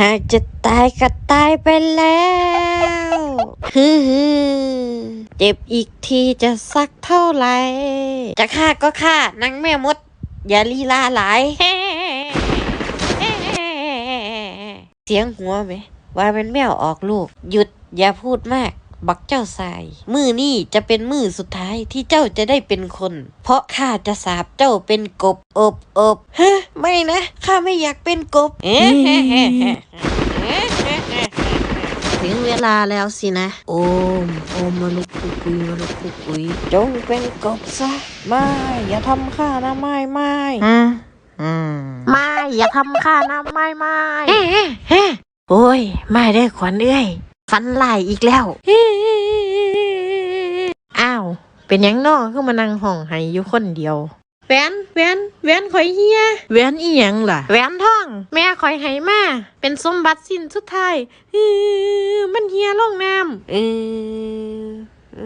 หากจะตายก็ตายไปแล้วฮึฮเจ็บอีกทีจะสักเท่าไหร่ จะฆ่าก็ฆ่านางแม่มด อย่าลีลาหลาย เสียงหัวไหม ว่าเป็นแมวออกลูก หยุดอย่าพูดมาก บักเจ้าสาย มือนี่จะเป็นมือสุดท้ายที่เจ้าจะได้เป็นคน เพราะข้าจะสาบเจ้าเป็นกบอบอบฮะไม่นะข้าไม่อยากเป็นกบเอ๊ะถึงเวลาแล้วสินะ โอม โอมมาลุกคุกคุยมาลุกคุกคุยจงเป็นกบซะ ไม่ อย่าทำข้านะไม่ไม่อืมอืมไม่ อย่าทำข้านะไม่ไม่เฮ้เฮ้โอ้ย ไม่ได้ขวัญเอ้ยฟันไหลอีกแล้วอ้าว เป็นหยังนอคือมานั่งห้องให้อยู่คนเดียวแหวนแหวนแหวนข่อยเฮียแหวนอีหยังล่ะแหวนทอง แม่ข่อยให้มา เป็นสมบัติสิ้นสุดท้ายอื้อมันเฮียลงน้ำเออเอ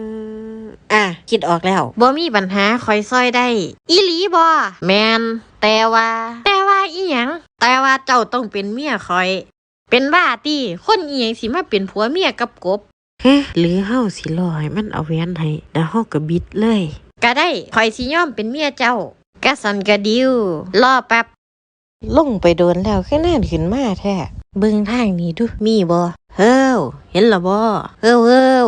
ออะ คิดออกแล้วบ่มีปัญหาข่อยซอยได้ อีหลีบ่แมนแต่ว่า แต่ว่าอีหยังแต่ว่าเจ้าต้องเป็นเมียข่อย เป็นบ้าตีคนอีหยังสิมาเป็นผัวเมียกับกบ เฮ้หรือเฮาสิรอให้มันเอาแหวนให้แล้วเฮาก็บิดเลยก็ได้คอยสิยอมเป็นเมียเจ้ากะสันกะดิวรอแป๊บลงไปโดนแล้วขึ้นน่นขึ้นมาแท้เบิ่งทางนี้ดูมีบ่เฮ้วเห็นละบ่เฮ้วเฮ้ว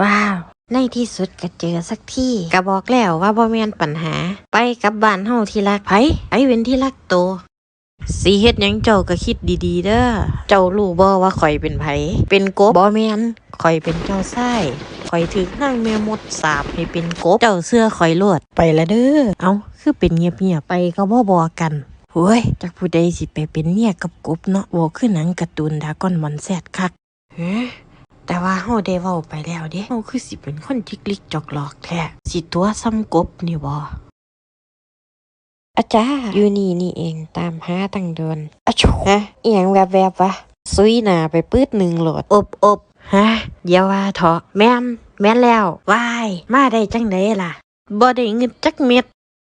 ว้าวในที่สุดก็เจอสักที่ก็บอกแล้วว่าบ่แม่นปัญหา ไปกลับบ้านเฮาที่รักไผไผเป็นที่รักโตสีเฮ็ดหยังเจ้าก็คิดดีๆเด้อเจ้ารู้บ่ว่าข่อยเป็นไผเป็นกบบ่แม่น ข่อยเป็นเจ้าไส้ข่อยถึกนางแม่มดสาบให้เป็นกบ เจ้าเสื้อข่อยโลดไปละเด้อ เอาคือเป็นเงียบๆไปก็บ่บอกกันเฮ้ยจักผู้ใดสิไปเป็นเมียกับกบเนาะบ่คือหนังการ์ตูนดรากอนมอนแซดคักเฮ้แต่ว่าเฮาได้เว้าไปแล้วเด้เฮาคือสิเป็นคนจิกลิกจอกหลอกแท้สิตัวซ้ำกบนี่บ่อาจารย์อยู่นี่นี่เองตามหาตั้งเดินอะชูฮะเอียงแวบๆบวะซุยหนาไปปืดหนึ่งโหลด อบอบ ฮะเดี๋ยวว่าเถอะแม่นแม่นแล้ววายมาได้จังไดล่ะบ่ได้เงินจักเม็ด